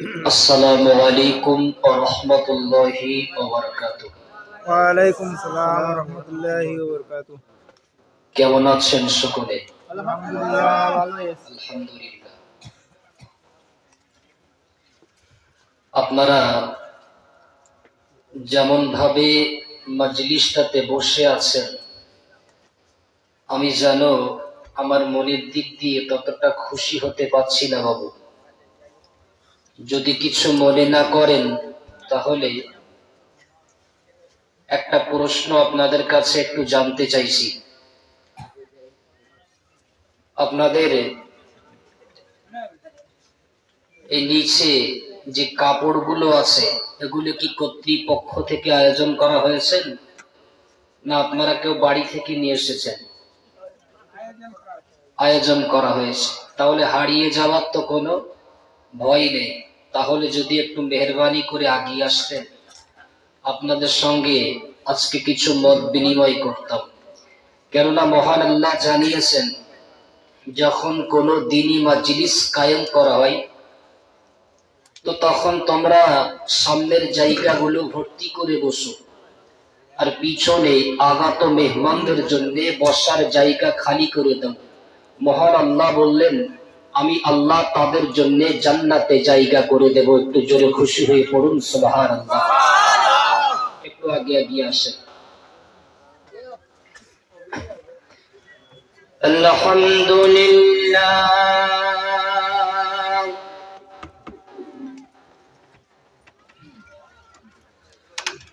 আসসালামু আলাইকুম ওয়া রাহমাতুল্লাহি ওয়া বারাকাতুহু ওয়ালাইকুম সালাম রহমতুল্লাহি বরকাতু কেমন আছেন সকলে? আলহামদুলিল্লাহ ভালোই আছি। আলহামদুলিল্লাহ। আপনারা যেমন ভাবে মজলিসটাতে বসে আছেন আমি জানো আমার মনের দিক দিয়ে ততটা খুশি হতে পারছি না বাবু। যদি কিছু মনে না করেন, তাহলে একটা প্রশ্ন আপনাদের কাছে একটু জানতে চাইছি। আপনাদের এই নিচে যে কাপড়গুলো আছে, এগুলো কি কর্তৃপক্ষ থেকে আয়োজন করা হয়েছে? না আপনারা কেউ বাড়ি থেকে নিয়ে এসেছেন? আয়োজন করা হয়েছে। তাহলে হারিয়ে যাওয়ার তো কোনো ভয় নেই। তাহলে যদি একটু মেহরবানি করে আগিয়ে আসতেন, আপনাদের সঙ্গে আজকে কিছু মত বিনিময় করতাম। কেননা মহান আল্লাহ জানিয়েছেন, যখন কোনো দিনই মাজলিস কায়েম করা হয়, তো তখন তোমরা সামনের জায়গাগুলো ভর্তি করে বসো। আর পিছনে আগত মেহমানদের জন্য বসার জায়গা খালি করে দাও। মহান আল্লাহ বললেন আমি আল্লাহ তাদের জন্য জান্নাতে জায়গা করে দেব একটু জোরে খুশি হয়ে পড়ুন সুবহান আল্লাহ একটু আগে এগিয়ে আসেন الحمد لله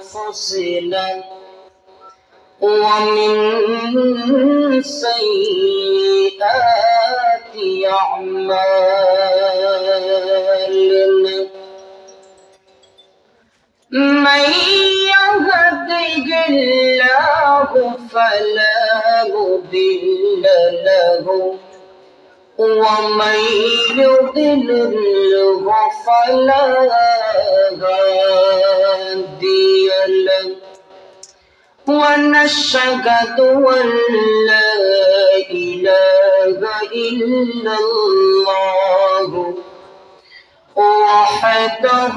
أنفسنا ومن سيئات أعمالنا من يهده الله فلا مضل له ومن يضلله فلا هادي له ونشهد أن لا إله إلا الله. وحده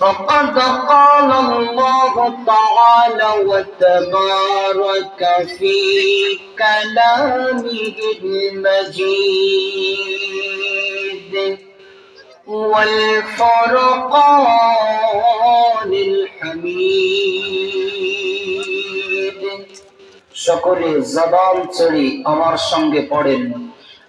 فقد قال الله تعالى وتبارك في كلامه المجيد والفرقان الحميد সকলে জবান চড়ি আমার সঙ্গে পড়েন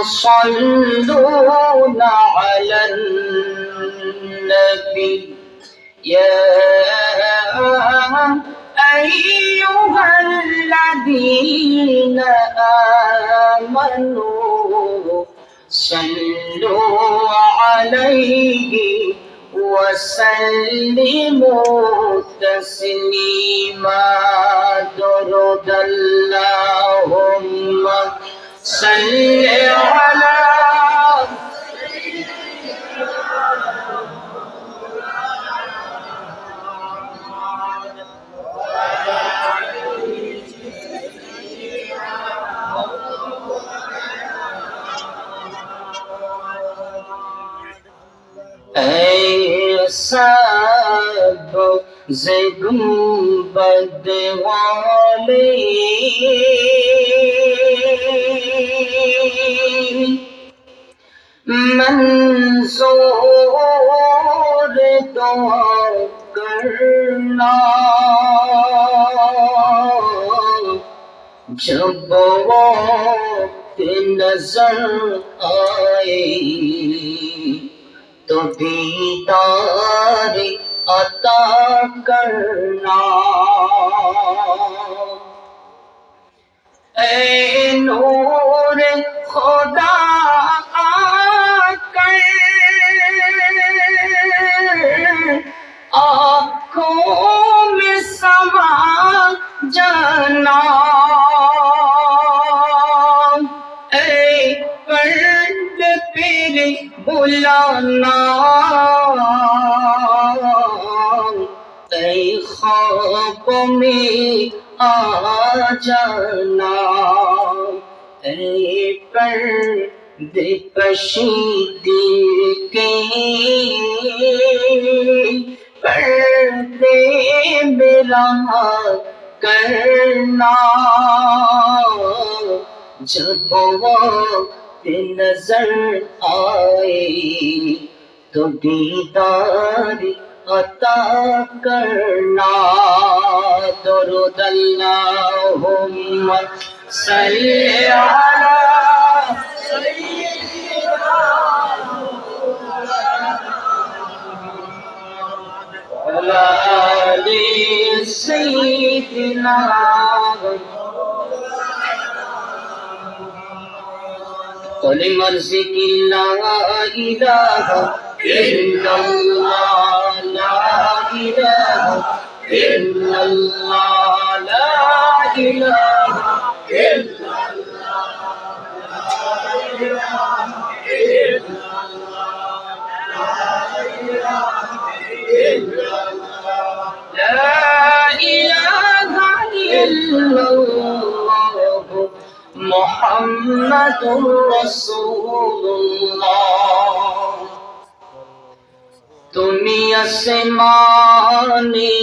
يصلون على النبي. يا أيها الذين آمنوا صلوا عليه وسلموا تسليما. درد اللهم صل سب سے گنبد والی منصور تو کرنا جب وہ نظر آئے तो दीदार अता करना। ए नूर खुदा आकर आँखों में समा जाना। بلانا کئی خواب میں آ جانا. اے پر دے پشیدی کے پردے میرا کرنا. جب وہ नजर आए तो दीदार अता करना दरुद अल्लाहुम्मा सल्ली अला কলিমার জিকির লা ইলাহা ইল্লাল্লাহ লা ইলাহা ইল্লাল্লাহ লা ইলাহা محمد رسول الله তুমি আসমানে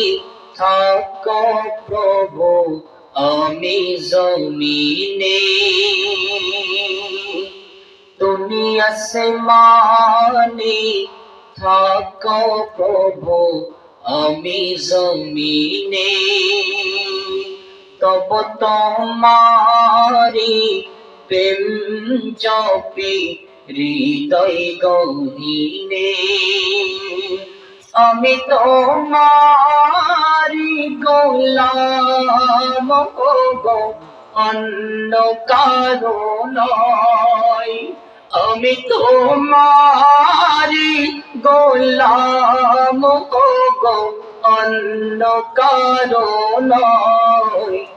থাকো প্রভু আমি জমিনে তুমি আসমানে থাকো প্রভু আমি জমিনে তব তোমারি প্রেম জপি হৃদয় গহীনে। আমি তোমারি গোলাম গো, অন্য কারও নয়। আমি তোমারি গোলাম গো, অন্য কারও নয়।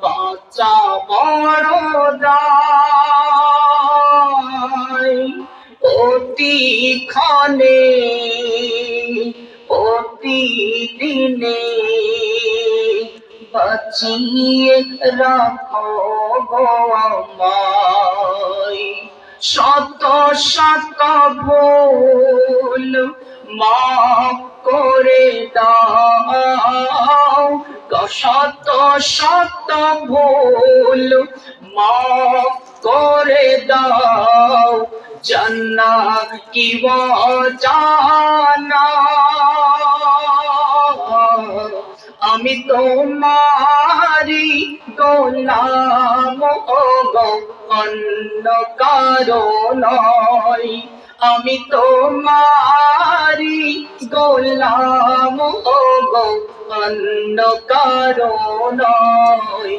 বাচ্চা বড় অতি ক্ষণে প্রতিদিনে বাঁচিয়ে রাখো গো আমায়। শত শত ভুল মাফ করে দাও শত শত ভুল মাফ করে দাও। জান্না কি জানা আমি তোমারি গোলাম গো অন্য কারও নয়। আমি তোমারি গোলাম গো অন্য কারণই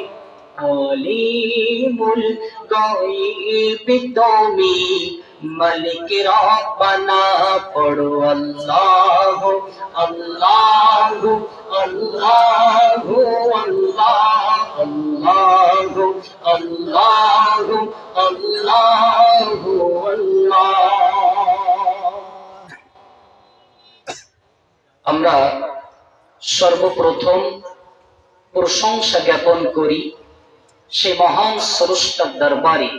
অলিমুল গাইব তুমি, মালিক রব্বানা, পড়ো আল্লাহ আল্লাহ আল্লাহ আল্লাহ আল্লাহ আল্লাহ আল্লাহ। আমরা সর্বপ্রথম প্রশংসা জ্ঞাপন করি সে মহান স্রষ্টার দরবারে,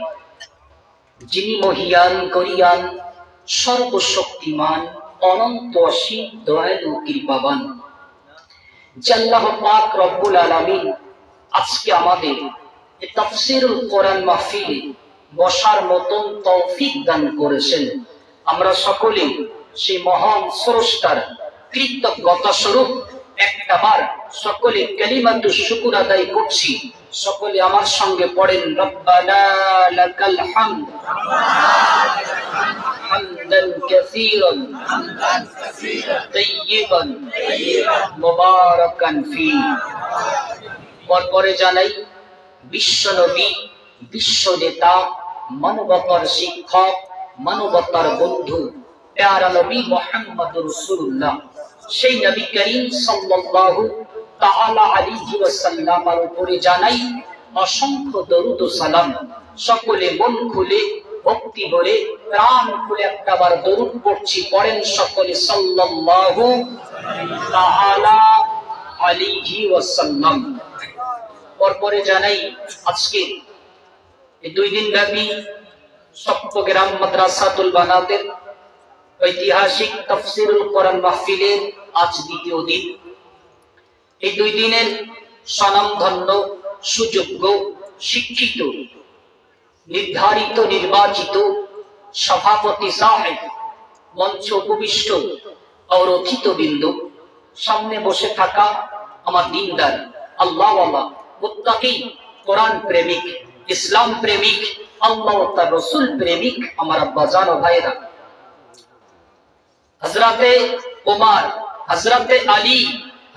যিনি মহিয়ান করিয়ান সর্বশক্তিমান, অনন্ত অসীম দয়ালু, কৃপাবান। জাল্লাহ পাক রব্বুল আলামিন আজকে আমাদের তাফসীরুল কোরআন মাহফিলে বসার মতন তৌফিক দান করেছেন। আমরা সকলে সেই মহান স্রষ্টার কৃতজ্ঞতা স্বরূপ একটা বার সকলে কালিমাতু শুকুর আদায় করছি। সকলে আমার সঙ্গে পড়েন, রব্বানা লাকাল হামদ। হামদান কাসীরান। তাইয়িবান। মুবারাকান ফি। পরপরে জানাই বিশ্ব নবী বিশ্ব নেতা মানবতার শিক্ষক, মানবতার বন্ধু, প্যারা নবী মোহাম্মদ রসুল্লাহ সেই নবী করিম সাল্লাল্লাহু তাআলা আলাইহি ওয়াসাল্লামের উপরে জানাই, অসংখ্য দরুদ ও সালাম। সকলে মন খুলে, ভক্তি ভরে, প্রাণ খুলে একটাবার দরুদ পড়ছি, পড়েন সকলে সাল্লাল্লাহু তাআলা আলাইহি ওয়াসাল্লাম। পরপরে জানাই, আজকে এই দুই দিন ব্যাপী সপ্তগ্রাম মাদ্রাসাতুল বানাতের ঐতিহাসিক তফসিরুল কোরআন মাহফিলের আজ দ্বিতীয় দিন। এই দুই দিনের স্বনামধন্য, সুযোগ্য, শিক্ষিত, নির্ধারিত, নির্বাচিত সভাপতি সাহেব, মঞ্চ উপবিষ্ট, অরথিত বিন্দু, সামনে বসে থাকা আমার দিনদার, আল্লাহ মুত্তাকি, কোরআন প্রেমিক, ইসলাম প্রেমিক, আল্লাহ রসুল প্রেমিক, আমার আব্বাজান ও ভাইরা হজরতে ওমর হজরতে আলী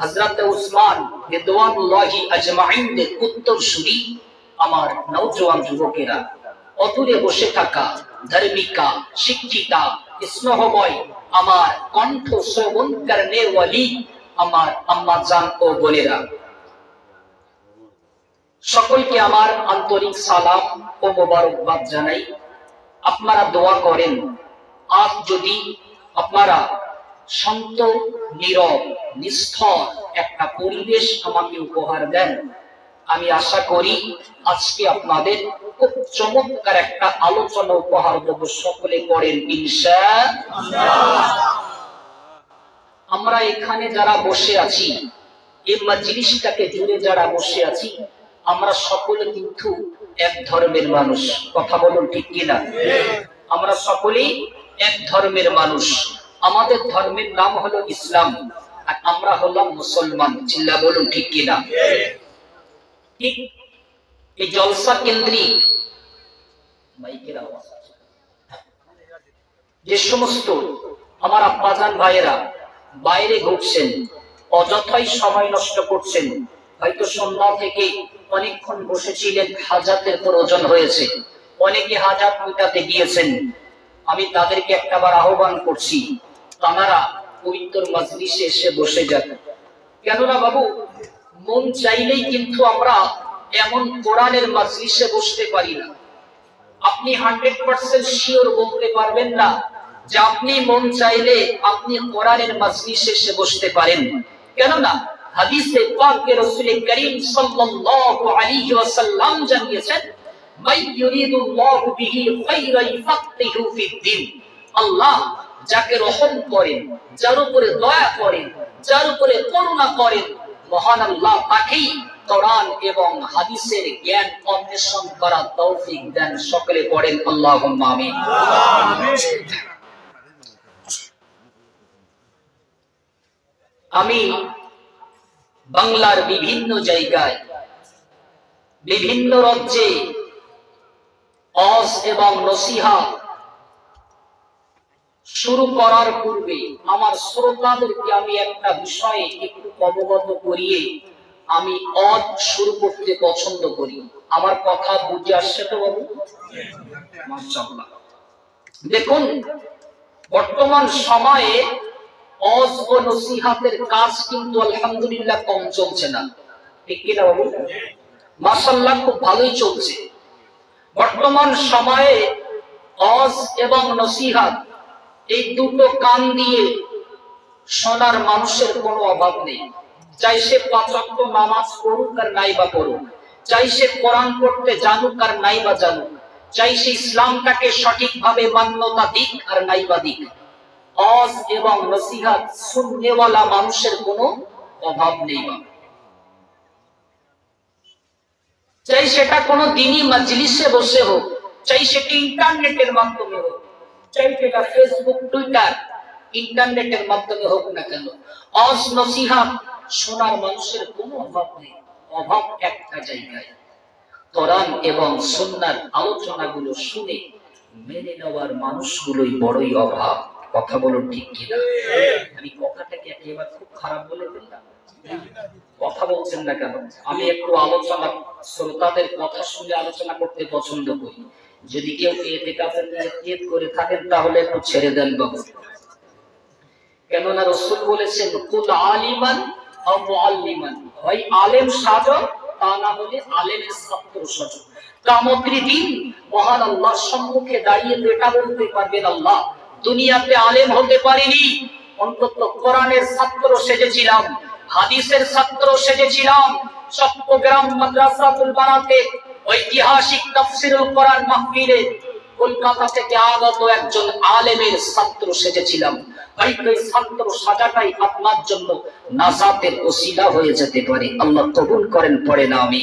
হজরতে উসমান রিদওয়ানুল্লাহি আজমাইনদের উত্তরসূরি আমার নওজোয়ান যুবকেরা। অদূরে বসে থাকা ধার্মিকা, শিক্ষিতা, স্নেহময় আমার কণ্ঠ শ্রবণ করনে ওয়ালি আমার আম্মা জান ও বোনেরা। সকলকে আমার আন্তরিক সালাম ও মোবারকবাদ জানাই। আপনারা দোয়া করেন, আজ যদি আপনারা শান্ত, নীরব নিস্থর একটা পরিবেশ আমাকে উপহার দেন। আমি আশা করি আজকে আপনাদের খুব চমৎকার একটা আলোচনা উপহার দেব। সকলে করেন আমরা এখানে যারা বসে আছি এই জিনিসটাকে জুড়ে যারা বসে আছি, আমরা সকলে কিন্তু এক ধর্মের মানুষ। কথা বলুন ঠিক কিনা? আমরা সকলেই এক ধর্মের মানুষ। আমাদের ধর্মের নাম হলো ইসলাম, আর আমরা হলাম মুসলমান। চিল্লা বলুন, ঠিক কিনা? ঠিক। এই জলসা কেন্দ্রিক মাইকের যে সমস্ত আমার আব্বাজান ভাইয়েরা বাইরে ঘুরছেন, অযথাই সময় নষ্ট করছেন, হয়তো সন্ধ্যা থেকে অনেকক্ষণ বসেছিলেন, হাজাতের প্রয়োজন হয়েছে। অনেকে হাজাত মিটাতে গিয়েছেন আমি তাদেরকে একটাবার আহ্বান করছি, তারা পবিত্র মজলিসে এসে বসে যান। কেননা বাবু, মন চাইলেই কিন্তু আমরা এমন কোরআনের মজলিসে বসতে পারি না। আপনি হান্ড্রেড পার্সেন্ট শিওর বলতে পারবেন না যে আপনি মন চাইলে আপনি কোরআনের মজলিসে এসে বসতে পারেন। কেননা হাদিসে পাকে রসুল করিম সাল্লাল্লাহু আলাইহি ওয়াসাল্লাম জানিয়েছেন আল্লাহ যাকে রহম করেন, যার উপরে দয়া করেন, যার উপরে করুণা করেন, মহান আল্লাহ তাকেই কোরআন এবং হাদিসের জ্ঞান অন্বেষণ করা তৌফিক দেন। সকলে আল্লাহ আমিন। আমি বাংলার বিভিন্ন জায়গায়, বিভিন্ন রাজ্যে অজ এবং নসিহা। শুরু করার পূর্বে আমার শ্রোতাদেরকে আমি একটা বিষয়ে একটু অবগত করিয়ে আমি অজ শুরু করতে পছন্দ করি। আমার কথা বুঝে আসছে তো বাবু? দেখুন, বর্তমান সময়ে অজ ও নসিহাতের কাজ কিন্তু আলহামদুলিল্লাহ কম চলছে না। ঠিক কিনা বাবু? মাসাল্লাহ খুব ভালোই চলছে। বর্তমান সময়ে অজ এবং নসিহাত এই দুটো কান দিয়ে শোনার মানুষের কোনো অভাব নেই। চাই সে পাঁচক্ত নামাজ পড়ুক আর নাই বা পড়ুক। চাই সে কোরআন পড়তে জানুক আর নাই বা জানুক। চাই সে ইসলামটাকে সঠিকভাবে মান্যতা দিক আর নাই বা দিক। অজ এবং নসিহাত শুননেওয়ালা মানুষের কোনো অভাব নেই বা চাই সেটা কোনো দিনই মজলিসে বসে হোক, চাই সেটি ইন্টারনেটের মাধ্যমে হোক, চাই সেটা ফেসবুক, টুইটার, ইন্টারনেটের মাধ্যমে হোক না কেন। অজ নসিহাত শোনার মানুষের কোনো অভাব নেই, অভাব একটা জায়গায়। কোরআন এবং সুন্নার আলোচনাগুলো শুনে মেনে নেওয়ার মানুষগুলোই বড়ই অভাব। কথা বলুন ঠিক কিনা? আমি কথাটাকে একেবারে খুব খারাপ বলে ফেললাম। কথা বলছেন না কেন? আমি একটু আলোচনা শ্রোতাদের কথা শুনে আলোচনা করতে পছন্দ করি। যদি কেউ করে থাকেন, তাহলে একটু ছেড়ে দেন বাবু। কেননা রসুল বলেছেন, কুল আলিমান হয় আলেম তা না হলে আলেমের ছাত্র দিন, মহান আল্লাহর সম্মুখে দাঁড়িয়ে বলতে পারবেন আল্লাহ, দুনিয়াতে আলেম হতে পারিনি। অন্তত কোরআনের ছাত্র সেজেছিলাম, হাদিসের ছাত্র সেজেছিলাম চট্টগ্রাম মাদ্রাসাতুল বানাতে ঐতিহাসিক তাফসিরুল কোরআন মাহফিলে কলকাতা থেকে আগত একজন আলেমের ছাত্র সেজেছিলাম। হয়তো এই ছাত্র সাজাটাই আপনার জন্য নাজাতের ওসিলা হয়ে যেতে পারে। আল্লাহ কবুল করেন, পড়ে না আমি।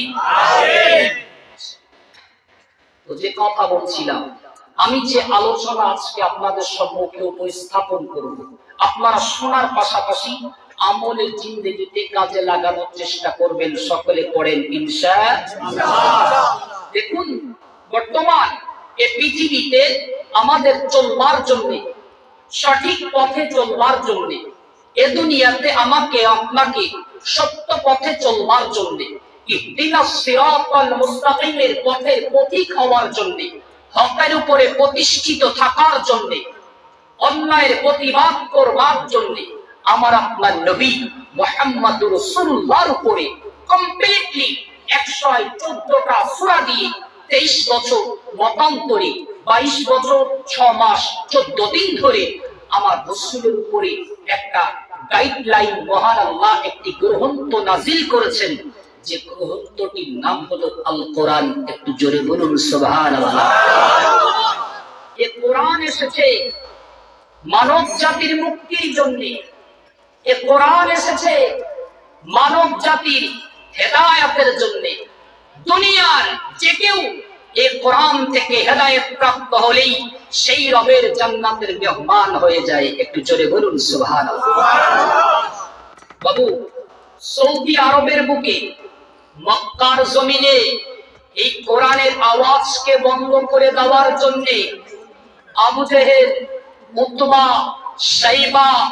যে কথা বলছিলাম, আমি যে আলোচনা আজকে আপনাদের সম্মুখে উপস্থাপন করব, আপনারা শোনার পাশাপাশি আমলের জিন্দেগিতে কাজে লাগানোর চেষ্টা করবেন, সকলে পড়েন ইনশা দেখুন, বর্তমান এ পৃথিবীতে আমাদের চলবার জন্য, সঠিক পথে চলবার জন্য, এ দুনিয়াতে আমাকে, আপনাকে সত্য পথে চলবার জন্য মুস্তাকিমের পথের পথিক হওয়ার জন্য, হকের উপরে প্রতিষ্ঠিত থাকার জন্য, অন্যায়ের প্রতিবাদ করবার জন্য আমার আপনার নবী মোহাম্মদুর রাসূলুল্লাহর উপরে কমপ্লিটলি একশো চোদ্দটা সূরা দিয়ে তেইশ বছর মতান্তরে, বাইশ বছর ছ মাস চোদ্দ দিন ধরে আমার রসুলের উপরে একটা গাইডলাইন মহান আল্লাহ একটি গ্রন্থ নাজিল করেছেন, যে গ্রন্থটির নাম হলো আল কোরআন একটু জোরে বলুন, সুবহানাল্লাহ। এ কোরআন এসেছে মানব জাতির মুক্তির জন্য এ কোরআন এসেছে মানব জাতির হেদায়াতের জন্য। দুনিয়ার যে কেউ এ কোরআন থেকে হেদায়েত প্রাপ্ত হলেই সেই রবের জান্নাতের মেহমান হয়ে যায়। একটু জোরে বলুন, সুবহানাল্লাহ। বাবু, সৌদি আরবের বুকে মক্কার জমিনে এই কোরআনের আওয়াজকে বন্ধ করে দেওয়ার জন্য আবু জেহেল উতবা সাইবা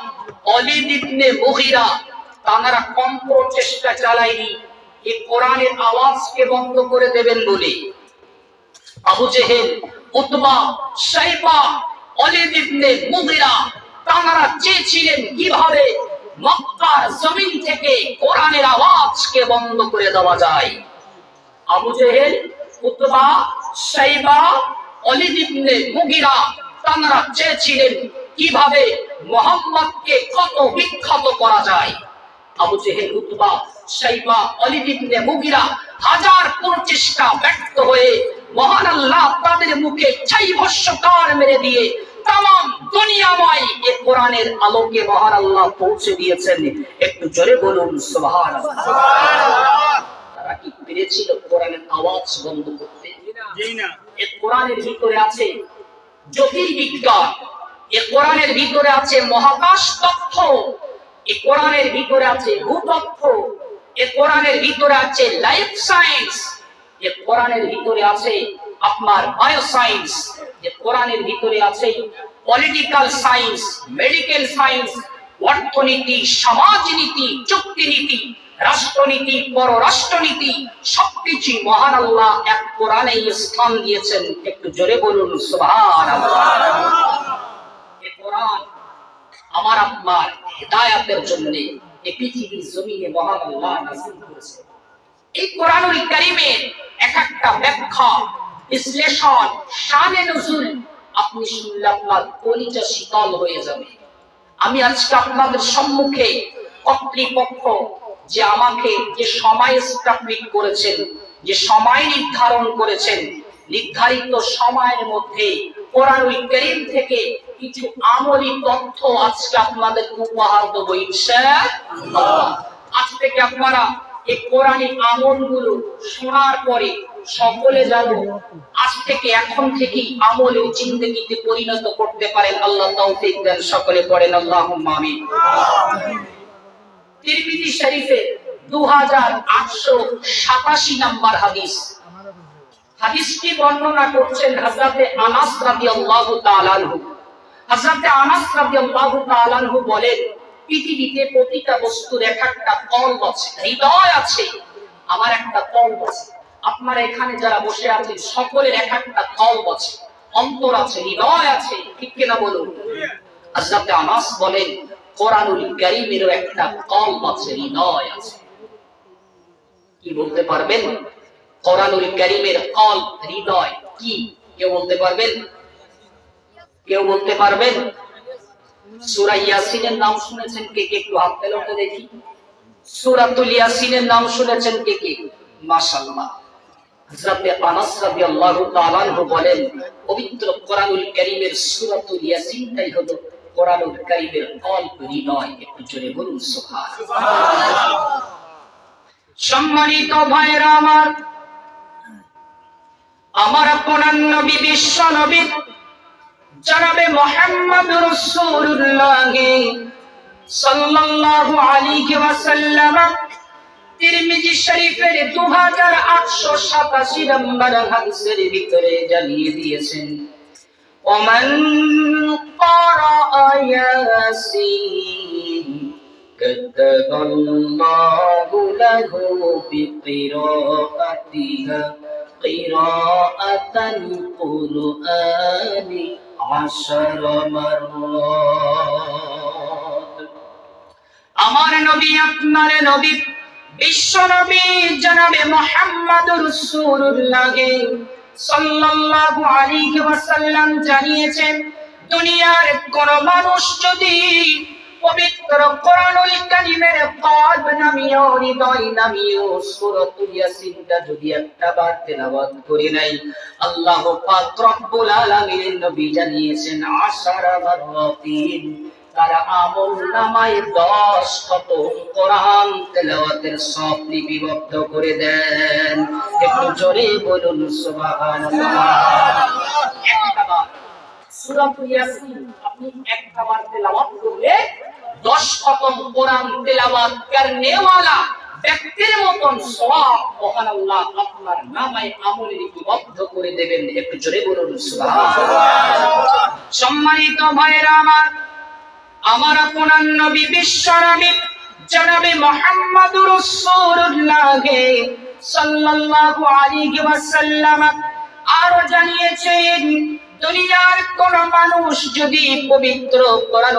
চালায়নি। এই কোরআনের আওয়াজকে বন্ধ করে দেবেন বলে। আবু জেহেল, উতবা, সাইবা চেয়েছিলেন কীভাবে মক্কার জমিন থেকে কোরআনের আওয়াজকে বন্ধ করে দেওয়া যায়। আবু জেহেল, উতবা, সাইবা, অলিদ মুগিরা, তারা চেয়েছিলেন কীভাবে মোহাম্মদকে কত বিখ্যাত করা যায়? আবু জেহেল উতবা সাইবা অলিদ ইবনে মুগিরা হাজার প্রচেষ্টা ব্যর্থ হয়ে মহান আল্লাহ তাদের মুখে ছাই ভস্যকার মেরে দিয়ে তাম দুনিয়াময় এ কোরআনের আলোকে মহান আল্লাহ পৌঁছে দিয়েছেন। একটু জোরে বলুন সুবহান তারা কি পেরেছিল কোরআনের আওয়াজ বন্ধ করতে? এ কোরআনের ভিতরে আছে জ্যোতির্বিজ্ঞান। এ কোরআনের ভিতরে আছে মহাকাশ তথ্য, এ কোরআনের ভিতরে আছে ভূতত্ত্ব, এ কোরআনের ভিতরে আছে লাইফ সায়েন্স এ কোরআনের ভিতরে আছে আপনার বায়োসায়েন্স এ কোরআনের ভিতরে আছে পলিটিক্যাল সায়েন্স মেডিকেল সায়েন্স অর্থনীতি, সমাজনীতি, চুক্তিনীতি, রাষ্ট্রনীতি, পররাষ্ট্রনীতি সবকিছু মহান আল্লাহ এক কোরআনে স্থান দিয়েছেন। একটু জোরে বলুন, সুবহানাল্লাহ। কোরআন আমার আপনার হেদায়াতের জন্য এই পৃথিবীর জমিনে মহান আল্লাহ নাযিল করেছে। এই কোরআনুল কারীমের এক একটা ব্যাখ্যা, বিশ্লেষণ, শানে নজুল আপনি শুনলে আপনার কলিজা শীতল হয়ে যাবে। আমি আজকে আপনাদের সম্মুখে কর্তৃপক্ষ যে আমাকে যে সময় স্টাবলিক করেছেন, যে সময় নির্ধারণ করেছেন, নির্ধারিত সময়ের মধ্যে কোরআনুল করিম থেকে কিছু আমলি তথ্য আজকে আপনাদের উপহার আজ থেকে আপনারা এই কোরআনী শোনার পরে সকলে আজ থেকে এখন থেকেই আমল ও জিন্দগিতে পরিণত করতে পারেন। আল্লাহ তৌফিক দেন, সকলে পড়েন, আল্লাহুম্মা আমিন। তিরমিজি শরীফে 2887 নম্বর হাদিস। হাদিসটি বর্ণনা করছেন হযরতে আনাস রাদিয়াল্লাহু তাআলা আনহু। হযরতে আনাস রাদিয়াল্লাহু তাআলা আনহু বলেন, পৃথিবীতে প্রতিটা বস্তুর এক একটা কল্প আছে, হৃদয় আছে, আমার একটা কল্প আছে। আপনারা এখানে যারা বসে আছেন, সকলের এক একটা কল্প আছে, অন্তর আছে, হৃদয় আছে, ঠিক কিনা বলুন? হযরতে আনাস বলেন, কোরআনুল কারীমেরও একটা কল্প আছে, হৃদয় আছে। কি বলতে পারবেন? কোরআনুল কারীমের কল্প হৃদয় কি? কেউ বলতে পারবেন? কেউ বলতে পারবেন? সূরা ইয়াসিনের নাম শুনেছেন কে কে? একটু হাত উঠে দেখি। সূরাতুল ইয়াসিনের নাম শুনেছেন কে কে? মাশাআল্লাহ। সম্মানিত ভাইরা আমার আমার বিশ্ব নবী জনাবে মোহাম্মদ রাসূলুল্লাহ সাল্লাল্লাহু আলাইহি ওয়াসাল্লাম তিরমিজি শরীফের 2887 নম্বর হাদিসের ভিতরে জানিয়ে দিয়েছেন ওমান ক্বারা ইয়াসিন كتب الله له بقراءتها قراءة القرآن আমার নবী আপনার নবী, বিশ্ব নবী জনাবে মোহাম্মদ লাগে সাল্লাল্লাহু আলাইহি ওয়াসাল্লাম জানিয়েছেন, দুনিয়ার কোন মানুষ যদি পবিত্র কোরআনুল কারীমের কলব নামিয়ে হৃদয় নামিয়ে সূরাতুল ইয়াসিনটা যদি একটা বার তেলাওয়াত করে নাই, আল্লাহ পাক রব্বুল আলামিনের নবী জানিয়েছেন তারা আমল নামায় দশ খতম কোরআন তেলাওয়াতের সব লিপিবদ্ধ করে দেন। একটু জোরে বলুন, সুবহানাল্লাহ। একটা বার। সূরাতুল ইয়াসিন, আপনি একটা বার তেলাওয়াত করলে 10 খতম কোরআন তেলাওয়াত করনে वाला ব্যক্তির মতন সওয়াব মহান আল্লাহ আপনার নামায় আমলে লিপিবদ্ধ করে দেবেন। একটু জোরে বলুন, সুবহানাল্লাহ। সম্মানিত ভাইরা আমার আমার আপনার নবী বিশ্ব নবী জনাবে মুহাম্মদুর রাসূলুল্লাহ ওয়াসাল্লাম, আরও জানিয়েছেন দুনিয়ার কোন মানুষ যদি পবিত্র কোরআন